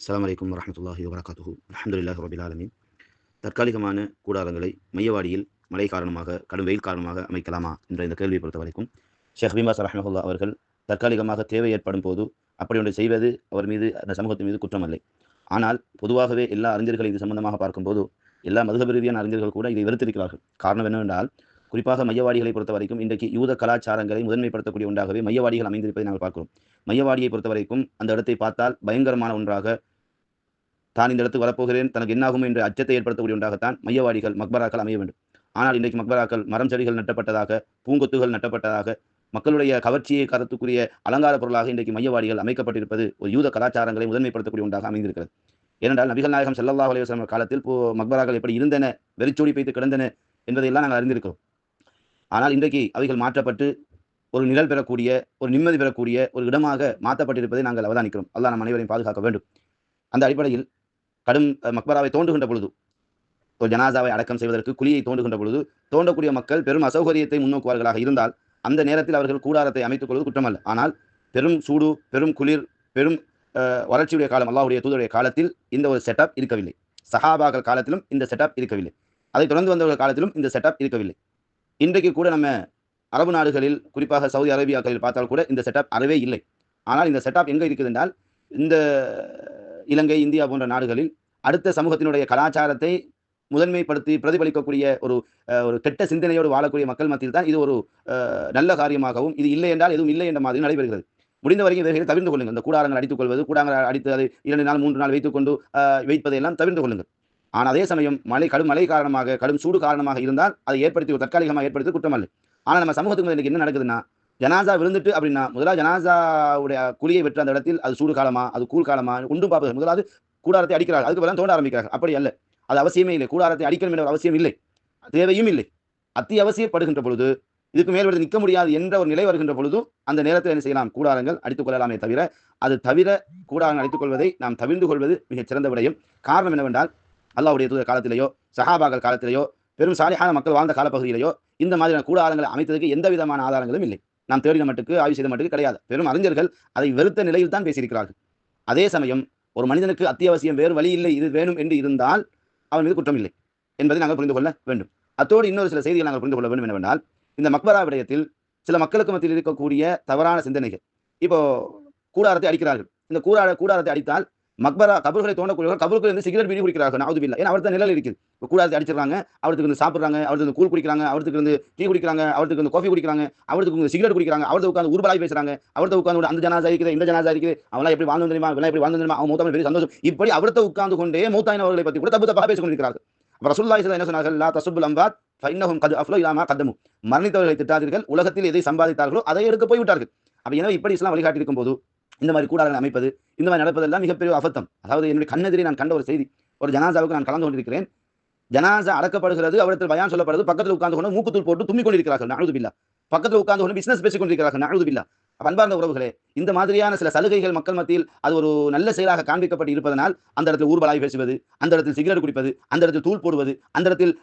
அஸ்லாம் வலைக்கம் வரமத்துல்லாஹி வபரகாத்துஹு அலமதுல்லாஹ் ரபில் ஆலமீன் தற்காலிகமான கூடாரங்களை மையவாடியில் மழை காரணமாக கடும் வெயில் காரணமாக அமைக்கலாமா என்ற இந்த கேள்வியை பொறுத்த வரைக்கும் ஷேக் பிமாஸ் ரஹமஹுல்லா அவர்கள் தற்காலிகமாக தேவை ஏற்படும் போது அப்படி ஒன்றை செய்வது அவர் மீது அந்த சமூகத்தின் மீது குற்றமல்லை. ஆனால் பொதுவாகவே எல்லா அறிஞர்கள் இது சம்பந்தமாக பார்க்கும்போது எல்லா மதுகப ரீதியான அறிஞர்கள் கூட இதை வெறுத்திருக்கிறார்கள். காரணம் என்னவென்றால் குறிப்பாக மையவாடிகளை பொறுத்த வரைக்கும் இன்றைக்கு யூத கலாச்சாரங்களை முதன்மைப்படுத்தக்கூடிய ஒன்றாகவே மையவாடிகள் அமைந்திருப்பதை நாங்கள் பார்க்கிறோம். மையவாடியை பொறுத்த வரைக்கும் அந்த இடத்தை பார்த்தால் பயங்கரமான ஒன்றாக தான் இந்த இடத்துக்கு வரப்போகிறேன். தனக்கு என்னாகும் என்ற அச்சத்தை ஏற்படுத்தக்கூடிய ஒன்றாகத்தான் மையவாடிகள் மக்பராக்கள் அமைய வேண்டும். ஆனால் இன்றைக்கு மக்பராக்கள் மரம் செடிகள் நட்டப்பட்டதாக பூங்கொத்துகள் நட்டப்பட்டதாக மக்களுடைய கவர்ச்சியை கருத்துக்குரிய அலங்கார பொருளாக இன்றைக்கு மையவாடிகள் அமைக்கப்பட்டிருப்பது ஒரு யூத கலாச்சாரங்களை முதன்மைப்படுத்தக்கூடிய ஒன்றாக அமைந்திருக்கிறது. ஏனென்றால் நபிகள் நாயகம் செல்லல்லா அலைஹி காலத்தில் இப்போ மக்பராக்கள் எப்படி இருந்தன வெறிச்சோடி பைத்து கிடந்தன என்பதையெல்லாம் நாங்கள் அறிந்திருக்கிறோம். ஆனால் இன்றைக்கு அவைகள் மாற்றப்பட்டு ஒரு நிழல் பெறக்கூடிய ஒரு நிம்மதி பெறக்கூடிய ஒரு இடமாக மாற்றப்பட்டிருப்பதை நாங்கள் அவதானிக்கிறோம். அல்லா நம் அனைவரையும் பாதுகாக்க வேண்டும். அந்த அடிப்படையில் கடும் மக்பராவை தோண்டுகின்ற பொழுது ஒரு ஜனாசாவை அடக்கம் செய்வதற்கு குழியை தோண்டுகின்ற பொழுது தோண்டக்கூடிய மக்கள் பெரும் அசௌகரியத்தை முன்னோக்குவார்களாக இருந்தால் அந்த நேரத்தில் அவர்கள் கூடாரத்தை அமைத்துக் கொள்வது குற்றமல்ல. ஆனால் பெரும் சூடு பெரும் குளிர் பெரும் வறட்சியுடைய காலம் அல்லாவுடைய தூதருடைய காலத்தில் இந்த ஒரு செட்டப் இருக்கவில்லை. சஹாபாக்கள் காலத்திலும் இந்த செட்டப் இருக்கவில்லை. அதை தொடர்ந்து வந்தவர்கள் காலத்திலும் இந்த செட்டப் இருக்கவில்லை. இன்றைக்கு கூட நம்ம அரபு நாடுகளில் குறிப்பாக சவுதி அரேபியாக்களில் பார்த்தால் கூட இந்த செட்டப் அறவே இல்லை. ஆனால் இந்த செட்டப் எங்கே இருக்குது என்றால் இந்த இலங்கை இந்தியா போன்ற நாடுகளில் அடுத்த சமூகத்தினுடைய கலாச்சாரத்தை முதன்மைப்படுத்தி பிரதிபலிக்கக்கூடிய ஒரு ஒரு கெட்ட சிந்தனையோடு வாழக்கூடிய மக்கள் மத்தியில் தான் இது ஒரு நல்ல காரியமாகவும் இது இல்லை என்றால் எதுவும் இல்லை என்ற மாதிரி நடைபெறுகிறது. முடிந்த வரைக்கும் இவர்களை தவிர்த்து கொள்ளுங்கள். இந்த கூடாரங்கள் அடித்துக் கொள்வது கூடாரங்கள் அடித்து அதை இரண்டு நாள் மூன்று நாள் வைத்துக்கொண்டு வைப்பதையெல்லாம் தவிர்த்து கொள்ளுங்கள். ஆனால் அதே சமயம் மழை கடும் மழை காரணமாக கடும் சூடு காரணமாக இருந்தால் அதை ஏற்படுத்தி தற்காலிகமாக ஏற்படுத்தி குற்றமல்ல. ஆனால் நம்ம சமூகத்துக்கு இன்னைக்கு என்ன நடக்குதுன்னா ஜனாசா விழுந்துட்டு அப்படின்னா முதலாவது ஜனாசாவுடைய குழியை வெற்ற அந்த இடத்தில் அது சூடு காலமா அது கூழ் காலமா ஒன்றும் பார்ப்பது முதலாவது கூடாரத்தை அடிக்கிறார்கள். அதுக்கு பதிலாக தோண்ட ஆரம்பிக்கிறார்கள். அப்படி அல்ல. அது அவசியமே இல்லை. கூடாரத்தை அடிக்கணும் என்ற அவசியம் இல்லை. தேவையும் இல்லை. அத்தியாவசியப்படுகின்ற பொழுது இதுக்கு மேல் விட நிற்க முடியாது என்ற ஒரு நிலை வருகின்ற பொழுதும் அந்த நேரத்தில் என்ன செய்யலாம்? கூடாரங்கள் அடித்துக் கொள்ளலாமே தவிர அது தவிர கூடாரங்கள் அடித்துக் கொள்வதை நாம் தவிர்ந்து கொள்வது மிகச் சிறந்த விடயம். காரணம் என்னவென்றால் அல்லாவுடைய தூதர் காலத்திலேயோ சஹாபாக்கள் காலத்திலேயோ பெரும் சாலிஹான மக்கள் வாழ்ந்த காலப்பகுதியிலேயோ இந்த மாதிரியான கூடாரங்களை அமைத்ததுக்கு எந்த விதமான ஆதாரங்களும் இல்லை. நாம் தேடின மட்டுக்கு ஆய்வு செய்த மட்டுக்கு கிடையாது. பெரும் அறிஞர்கள் அதை வெறுத்த நிலையில் தான் பேசியிருக்கிறார்கள். அதே சமயம் ஒரு மனிதனுக்கு அத்தியாவசியம் வேறு வழி இல்லை இது வேணும் என்று இருந்தால் அவன் மீது குற்றம் இல்லை என்பதை நாங்கள் புரிந்து கொள்ள வேண்டும். அத்தோடு இன்னொரு சில செய்திகள் நாங்கள் புரிந்து கொள்ள வேண்டும் என்னவென்றால் இந்த மக்பரா விடயத்தில் சில மக்களுக்கு மத்தியில் இருக்கக்கூடிய தவறான சிந்தனைகள். இப்போ கூடாரத்தை அடிக்கிறார்கள். இந்த கூடார கூடாரத்தை அடித்தால் மக்பரா கபர்களை தோண்டக்கூடியவர்கள் கபர்கள் இருந்து சிகரெட் பீடி குடிக்கிறார்கள். நாவது இல்லை ஏன்னா அவர்தான் நிழல் இருக்குது. இப்போ அடிச்சிருக்காங்க அடிச்சிடறாங்க. அவருக்கு வந்து சாப்பிட்றாங்க. அவருக்கு வந்து கூழ் குடிக்கிறாங்க. அவருக்கு வந்து டீ குடிக்கிறாங்க. அவருக்கு வந்து காஃபி குடிக்கிறாங்க. அவருக்கு வந்து சிகரெட் குடிக்கிறாங்க. அவருக்கு உட்காந்து ஊர்வலாய் பேசுறாங்க. அவர்த்த உட்காந்து அந்த ஜனாசா இருக்குது இந்த ஜனாசா இருக்குது. அவங்களாம் எப்படி வாழ்ந்து தெரியுமா இவெல்லாம் எப்படி வாழ்ந்து தெரியுமா அவன் மூத்தாமல் பெரிய சந்தோஷம். இப்படி அவர்த்த உட்கார்ந்து கொண்டே மூத்தாயினவர்களை பற்றி கூட தப்பு தப்பாக பேசிக்கொண்டிருக்கிறார்கள் கொண்டிருக்கிறார்கள். அப்ப என்ன சொன்னார்கள்? லா தசுப்புல் அம்பாத் ஃபைன்னஹும் கது அஃப்லோ இல்லாமல் கதமும் மரணித்தவர்களை திட்டாதீர்கள். உலகத்தில் எதை சம்பாதித்தார்களோ அதை எடுக்க போய்விட்டார்கள். அப்போ எனவே இப்படி இஸ்லாம் வழிகாட்டி இருக்கும் போது இந்த மாதிரி கூடாரங்கள் அமைப்பது இந்த மாதிரி நடப்பதெல்லாம் மிகப்பெரிய அபத்தம். அதாவது என்னுடைய கண்ணெதிரி நான் கண்ட ஒரு செய்தி. ஒரு ஜனாசாவுக்கு நான் கலந்து கொண்டிருக்கிறேன். ஜனாசா அடக்கப்படுகிறது அவரிடத்தில் பயான் சொல்லப்படுது பக்கத்தில் உட்கார்ந்து கொண்டு மூக்குத்தூள் போட்டு தும்மி கொண்டிருக்கிறார்கள். நானூது பக்கத்தில் உட்கார்ந்து கொண்டு பிசினஸ் பேசிக் கொண்டிருக்கிறார்கள். நானூது அன்பார்ந்த உறவுகளே இந்த மாதிரியான சில சலுகைகள் மக்கள் மத்தியில் அது ஒரு நல்ல செயலாக காண்பிக்கப்பட்டு இருப்பதனால் அந்த இடத்தில் ஊர்வலாய் பேசுவது அந்த இடத்தில் சிகரெட் குடிப்பது அந்த இடத்தில் தூள் போடுவது அந்த இடத்தில்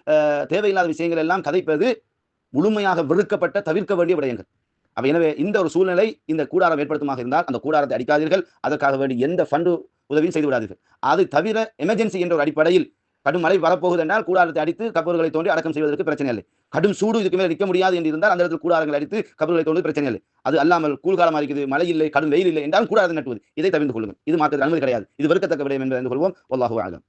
தேவையில்லாத விஷயங்கள் எல்லாம் கதைப்பது முழுமையாக வெறுக்கப்பட்ட தவிர்க்க வேண்டிய விடயங்கள். அப்ப எனவே இந்த ஒரு சூழ்நிலை இந்த கூடாரம் ஏற்படுத்துமாக இருந்தால் அந்த கூடாரத்தை அடிக்காதீர்கள். அதற்காக வேண்டி எந்த ஃபண்டு உதவியும் செய்து விடாதீர்கள். அது தவிர எமர்ஜென்சி என்ற ஒரு அடிப்படையில் கடும் மழை வரப்போகுது என்றால் கூடாரத்தை அடித்து கப்பல்களை தோண்டி அடக்கம் செய்வதற்கு பிரச்சனை இல்லை. கடும் சூடு இதுக்கு மேலே நிற்க முடியாது என்று இருந்தால் அந்த இடத்தில் கூடாரங்கள் அடித்து கப்பல்களை தோண்டி பிரச்சனை இல்லை. அது அல்லாமல் கூழ்காலமாக இருக்குது மழை இல்லை கடும் வெயில் இல்லை என்றால் கூடாரத்தை நட்டுவது. இதை தவிர்த்து கொள்ளுங்கள். இது மாற்றத்தில் அனுமதி கிடையாது. இது வெறுக்கத்தக்க விடயம் என்று அறிந்து கொள்வோம். அல்லாஹு